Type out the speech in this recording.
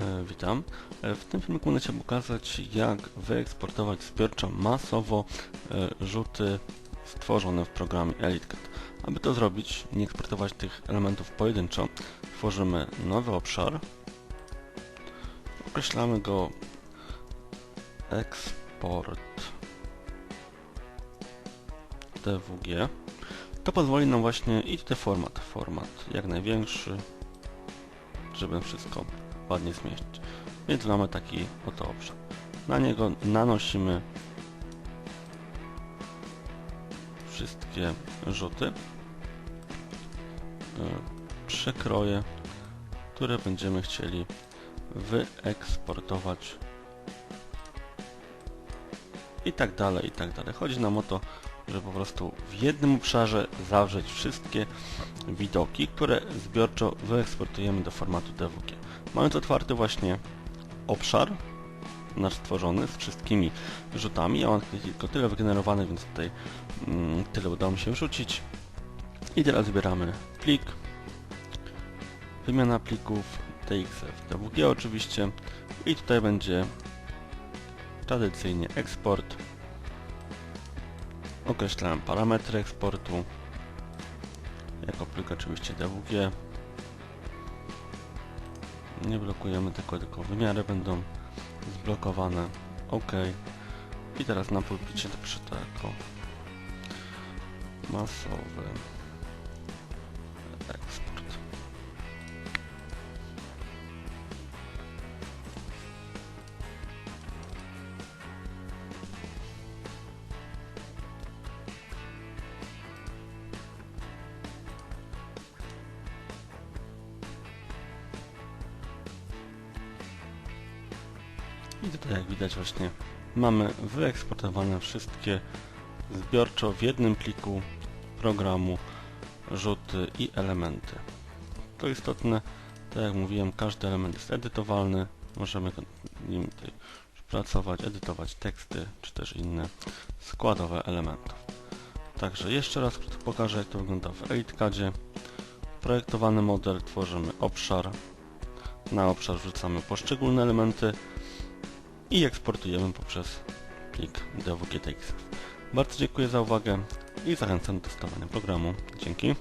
E, Witam. E, W tym filmiku będę chciał pokazać jak wyeksportować zbiorczo masowo e, rzuty stworzone w programie EliteCAD. Aby to zrobić, nie eksportować tych elementów pojedynczo, tworzymy nowy obszar. Określamy go export DWG. To pozwoli nam właśnie i tutaj format, format jak największy, żeby wszystko ładnie zmieścić. Więc mamy taki oto obszar. Na niego nanosimy wszystkie rzuty, e, przekroje, które będziemy chcieli wyeksportować i tak dalej, i tak dalej. Chodzi nam o to, żeby po prostu w jednym obszarze zawrzeć wszystkie widoki, które zbiorczo wyeksportujemy do formatu DWG. Mając otwarty właśnie obszar nasz stworzony z wszystkimi rzutami, ja mam tylko tyle wygenerowane, więc tutaj mm, tyle udało mi się wrzucić. I teraz wybieramy plik, wymiana plików, TXF, DWG oczywiście i tutaj będzie tradycyjnie eksport. Określałem parametry eksportu, jako plik oczywiście DWG. Nie blokujemy tylko, tylko wymiary będą zblokowane. OK. I teraz na pulpicie napiszę to jako masowy I tutaj jak widać właśnie mamy wyeksportowane wszystkie zbiorczo w jednym pliku programu rzuty i elementy. To istotne, tak jak mówiłem, każdy element jest edytowalny, możemy nim pracować, edytować teksty, czy też inne składowe elementów. Także jeszcze raz pokażę jak to wygląda w EliteCADzie. Projektowany model tworzymy obszar, na obszar wrzucamy poszczególne elementy, i eksportujemy poprzez plik DWGTX. Bardzo dziękuję za uwagę i zachęcam do testowania programu. Dzięki.